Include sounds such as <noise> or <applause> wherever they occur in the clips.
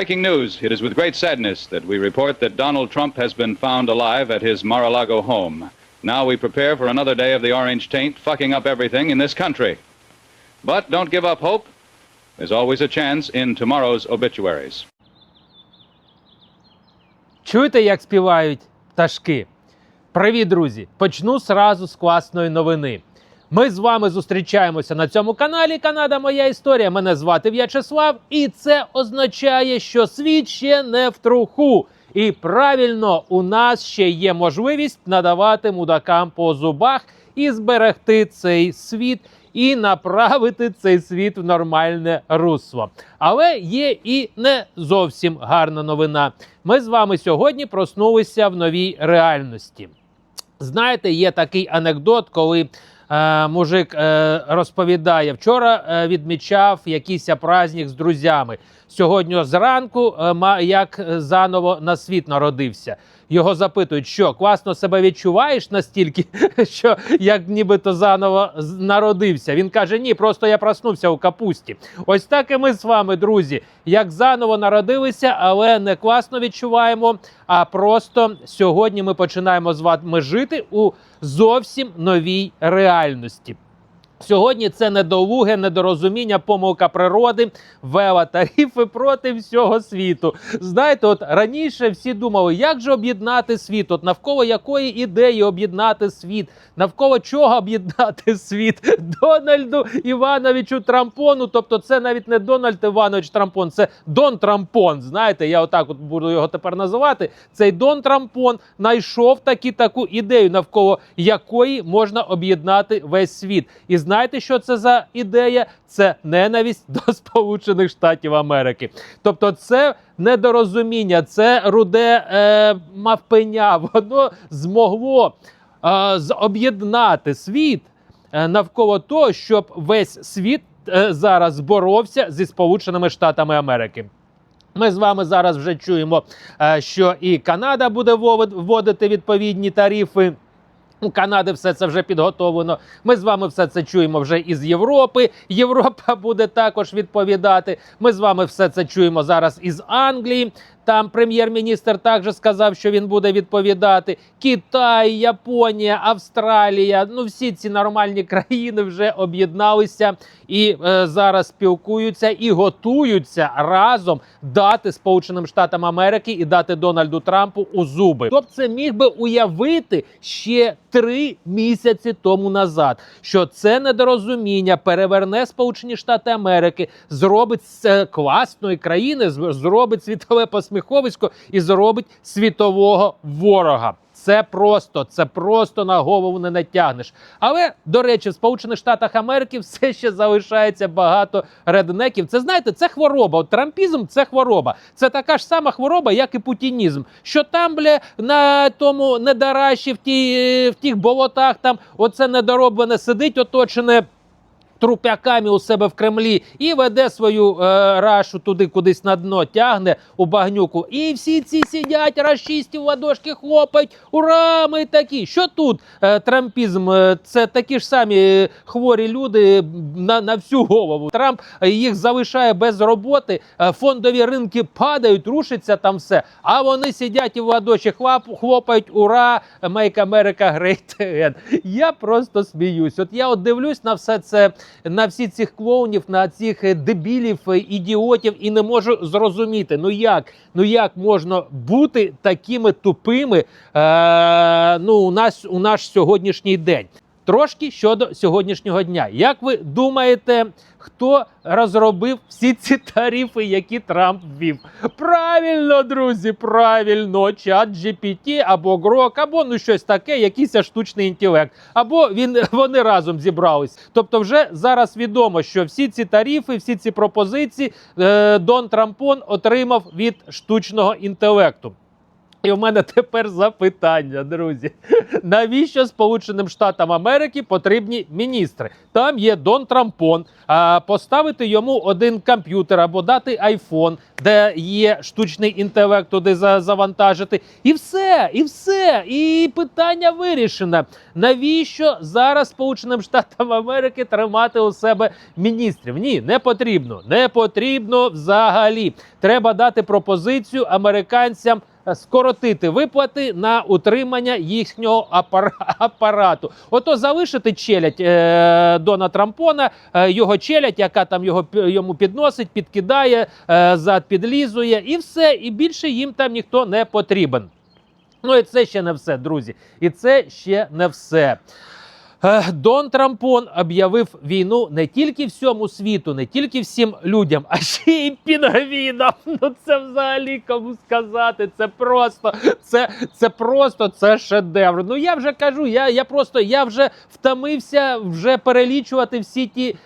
Breaking news. It is with great sadness that we report that Donald Trump has been found alive at his Mar-a-Lago home. Now we prepare for another day of the orange taint fucking up everything in this country. But don't give up hope. There's always a chance in tomorrow's obituaries. Чуєте, як співають пташки? Привіт, друзі! Почну сразу з класної новини. Ми з вами зустрічаємося на цьому каналі Канада Моя Історія. Мене звати В'ячеслав, і це означає, що світ ще не в труху. І правильно, у нас ще є можливість надавати мудакам по зубах і зберегти цей світ. І направити цей світ в нормальне русло. Але є і не зовсім гарна новина. Ми з вами сьогодні проснулися в новій реальності. Знаєте, є такий анекдот, коли е, мужик е, розповідає: вчора е, відмічав якийсь праздник з друзями. Сьогодні зранку е, як заново на світ народився. Його запитують, що класно себе відчуваєш настільки, <laughs> що як нібито заново народився. Він каже: Ні, просто я проснувся у капусті. Ось так і ми з вами, друзі, як заново народилися, але не класно відчуваємо. А просто сьогодні ми починаємо з вами жити у зовсім новій реальності. Сьогодні це недолуге, недорозуміння, помилка природи, вела проти всього світу. Знаєте, от раніше всі думали, як же об'єднати світ, от навколо якої ідеї об'єднати світ, навколо чого об'єднати світ <laughs> Дональду Івановичу Трампону. Тобто, це навіть не Дональд Іванович Трампон, це Дон Трампон. Знаєте, я отак от буду його тепер називати. Цей Дон Трампон знайшов таки таку ідею, навколо якої можна об'єднати весь світ. І знаєте, що це за ідея? Це ненависть до <laughs> Сполучених Штатів Америки. Тобто, це недорозуміння, це руде е, мавпеня. <laughs> Воно змогло е, об'єднати світ е, навколо того, щоб весь світ е, зараз боровся зі Сполученими Штатами Америки. Ми з вами зараз вже чуємо, е, що і Канада буде вводити відповідні тарифи. У Канади все це вже підготовлено. Ми з вами все це чуємо вже із Європи. Європа буде також відповідати. Ми з вами все це чуємо зараз із Англії. Там прем'єр-міністр також сказав, що він буде відповідати. Китай, Японія, Австралія. Ну всі ці нормальні <laughs> країни вже об'єдналися і е, зараз спілкуються і готуються разом дати Сполученим Штатам Америки і дати Дональду Трампу у зуби. Б це міг би уявити ще три місяці тому назад, що це недорозуміння переверне Сполучені Штати Америки, зробить з е, класної країни, зробить світове посміховисько і зробить світового ворога. Це просто, це просто на голову не натягнеш. Але до речі, в Сполучених Штатах Америки все ще залишається багато реднеків. Це знаєте, це хвороба. От трампізм це хвороба. Це така ж сама хвороба, як і путінізм. Що там, бля, на тому недоращі в ті в тих болотах, там оце недороблене сидить, оточене. Трупяками у себе в Кремлі і веде свою е, рашу туди, кудись на дно тягне у багнюку. І всі ці сидять, расисти в ладошки хлопають. Ура! Ми такі. Що тут е, трампізм? Е, Це такі ж самі е, хворі люди на, на всю голову. Трамп е, їх залишає без роботи. е, Фондові ринки падають, рушиться там все. А вони сидять і в ладоші хлоп, хлопають. Ура! Make America Great Again. Я просто сміюсь. От я от дивлюсь на все це, на всі цих клоунів, на цих е, дебілів, е, ідіотів, і не можу зрозуміти. Ну як? Ну як можна бути такими тупими е, ну, у нас у наш сьогоднішній день? Трошки щодо сьогоднішнього дня. Як ви думаєте, хто розробив всі ці тарифи, які Трамп ввів? Правильно, друзі, правильно, чат GPT або Грок, або ну щось таке, якийсь штучний інтелект, або він <laughs> вони разом зібрались. Тобто, вже зараз відомо, що всі ці тарифи, всі ці пропозиції е, Дон Трампон отримав від штучного інтелекту. І в мене тепер запитання, друзі. Навіщо Сполученим Штатам Америки потрібні міністри? Там є Дон Трампон. А поставити йому один комп'ютер або дати айфон, де є штучний інтелект туди за- завантажити. І все, і все. І питання вирішено. Навіщо зараз Сполученим Штатам Америки тримати у себе міністрів? Ні, не потрібно. Не потрібно взагалі. Треба дати пропозицію американцям скоротити виплати на утримання їхнього апарату. Ото залишити челядь е, Дона Трампона, е, його челядь, яка там його йому підносить, підкидає, е, зад підлізує, і все. І більше їм там ніхто не потрібен. Ну і це ще не все, друзі. І це ще не все. Е, Дон Трампон об'явив війну не тільки всьому світу, не тільки всім людям, а ще й пінгвінам. <laughs> Ну це взагалі кому сказати. Це просто, це, це просто це шедевр. Ну я вже кажу, я, я просто я вже втомився вже перелічувати всі ті е,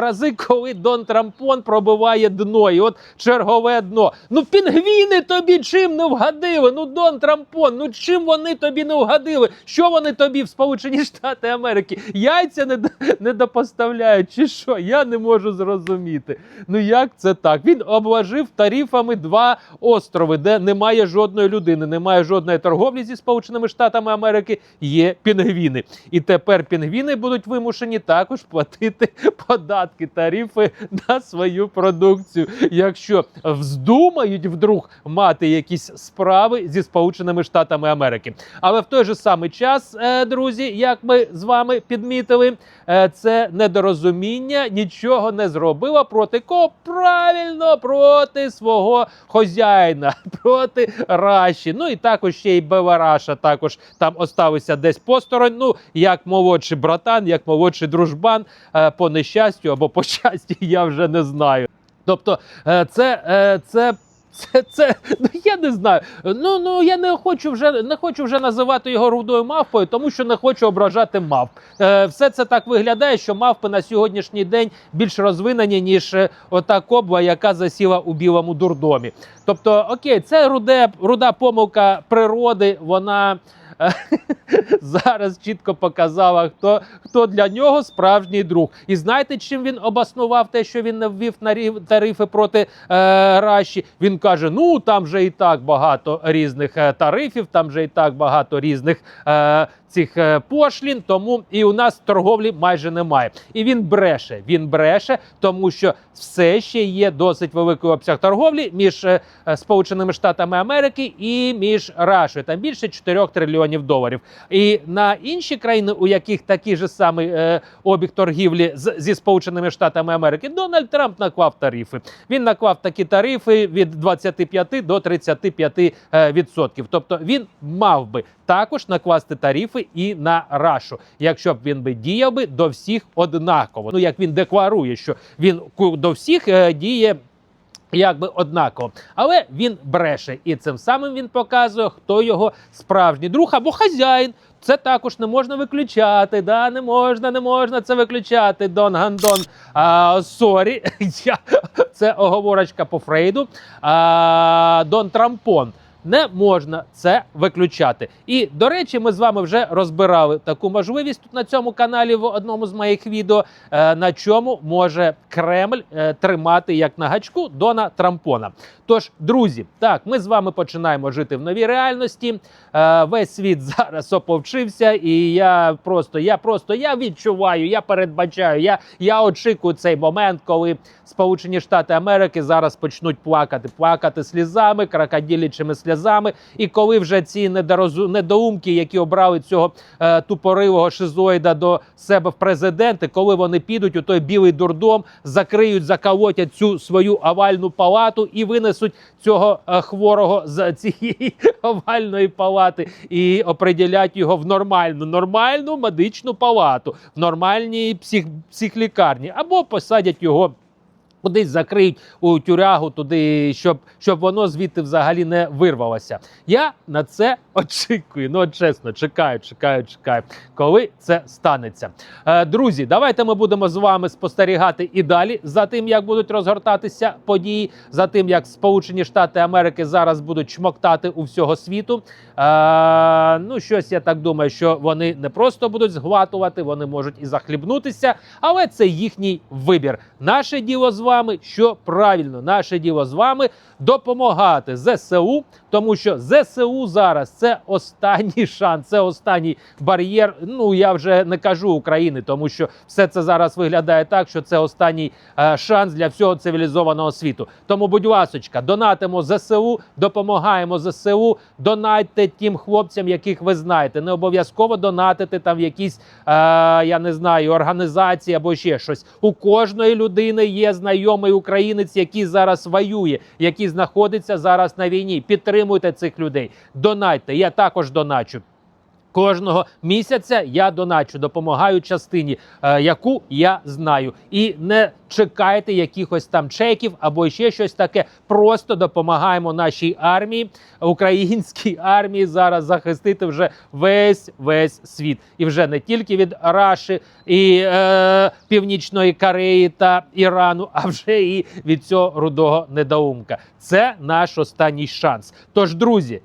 рази, коли Дон Трампон пробиває дно. І от чергове дно. Ну пінгвіни тобі чим не вгадили? Ну Дон Трампон, ну чим вони тобі не вгадили? Що вони тобі в Сполучені Штати Америки? Яйця не, не допоставляють, чи що? Я не можу зрозуміти. Ну як це так? Він обложив тарифами два острови, де немає жодної людини, немає жодної торговлі зі Сполученими Штатами Америки. Є пінгвіни. І тепер пінгвіни будуть вимушені також платити податки, тарифи на свою продукцію. Якщо вздумають вдруг мати якісь справи зі Сполученими Штатами Америки. Але в той же самий час, е, друзі, як ми з вами підмітили, е, це недорозуміння нічого не зробило проти кого правильно проти свого хозяїна, <laughs> проти Раші. Ну і також ще й Белараша також там оставився десь посторонь. Ну як молодший братан, як молодший дружбан е, по нещастю або по <laughs> щастю, я вже не знаю. Тобто, е, це, це. Це, це ну я не знаю. Ну ну я не хочу вже не хочу вже називати його рудою мавпою, тому що не хочу ображати мавп. Е, все це так виглядає, що мавпи на сьогоднішній день більш розвинені, ніж е, ота кобла, яка засіла у білому дурдомі. Тобто, окей, це руде, руда помилка природи. Вона е, <laughs> <laughs> зараз чітко показала, хто, хто для нього справжній друг. І знаєте, чим він обоснував те, що він не ввів тарифи проти е, Раші? Він каже: ну там же і так багато різних е, тарифів, там же і так багато різних. Е, Цих е, пошлін, тому і у нас торговлі майже немає. І він бреше. Він бреше, тому що все ще є досить великий обсяг торговлі між е, е, Сполученими Штатами Америки і між Рашою. Там більше 4 трильйонів доларів. І на інші країни, у яких такий же самий обіг торгівлі зі Сполученими Штатами Америки, Дональд Трамп наклав тарифи. Він наклав такі тарифи від 25 до 35 е, відсотків. Тобто він мав би також накласти тарифи і на Рашу, якщо б він би діяв би до всіх однаково. Ну як він декларує, що він до всіх е, діє. Якби однаково, але він бреше, і цим самим він показує, хто його справжній друг або хазяїн. Це також не можна виключати. Да, не можна, не можна це виключати. Дон Гандон. А, сорі, <laughs> я це оговорочка по Фрейду. А, Дон Трампон. Не можна це виключати. І до речі, ми з вами вже розбирали таку можливість тут на цьому каналі в одному з моїх відео, е, на чому може Кремль е, тримати як на гачку Дона Трампона. Тож, друзі, так ми з вами починаємо жити в новій реальності. Е, весь світ <laughs> зараз оповчився, і я просто, я просто я відчуваю, я передбачаю, я, я очікую цей момент, коли Сполучені Штати Америки зараз почнуть плакати, плакати слізами, крокодилячими сльозами. І коли вже ці недоумки, які обрали цього е, тупоривого шизоїда до себе в президенти, коли вони підуть у той білий дурдом, закриють, заколотять цю свою овальну палату і винесуть цього е, хворого з цієї <laughs> овальної палати і оприділять його в нормальну, нормальну медичну палату, в нормальній псих... психлікарні, або посадять його Кудись закриють у тюрягу туди, щоб, щоб воно звідти взагалі не вирвалося. Я на це очікую. Ну чесно, чекаю, чекаю, чекаю, коли це станеться. Е, друзі, давайте ми будемо з вами спостерігати і далі за тим, як будуть розгортатися події, за тим, як Сполучені Штати Америки зараз будуть чмоктати у всього світу. Е, ну, щось я так думаю, що вони не просто будуть згватувати, вони можуть і захлібнутися, але це їхній вибір. Наше діло з вами, що правильно, наше діло з вами допомагати ЗСУ, тому що ЗСУ зараз це останній <laughs> шанс, це останній бар'єр. Ну я вже не кажу України, тому що все це зараз виглядає так, що це останній е, шанс для всього цивілізованого світу. Тому, будь ласочка, донатимо ЗСУ, допомагаємо ЗСУ, донатьте тим хлопцям, яких ви знаєте. Не обов'язково донатити там в якісь, е, я не знаю, організації або ще щось. У кожної людини є знайомий українець, який зараз воює, який знаходиться зараз на війні. Підтримуйте цих людей. Донайте. Я також доначу. Кожного місяця я доначу, допомагаю частині, е, яку я знаю, і не чекайте якихось там чеків або ще щось таке. Просто допомагаємо нашій армії, українській армії зараз захистити вже весь весь світ, і вже не тільки від Раші і е, Північної Кореї та Ірану, а вже і від цього рудого недоумка. Це наш останній шанс. Тож, друзі,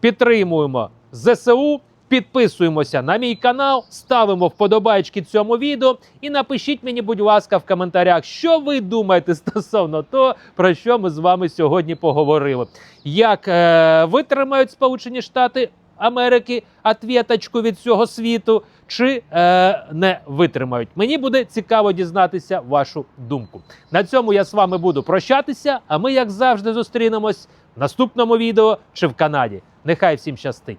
підтримуємо ЗСУ. Підписуємося на мій канал, ставимо вподобайки цьому відео і напишіть мені, будь ласка, в коментарях, що ви думаєте стосовно того, про що ми з вами сьогодні поговорили. Як е, витримають Сполучені Штати Америки отвіточку від цього світу, чи е, не витримають? Мені буде цікаво дізнатися вашу думку. На цьому я з вами буду прощатися. А ми, як завжди, зустрінемось в наступному відео чи в Канаді. Нехай всім щастить!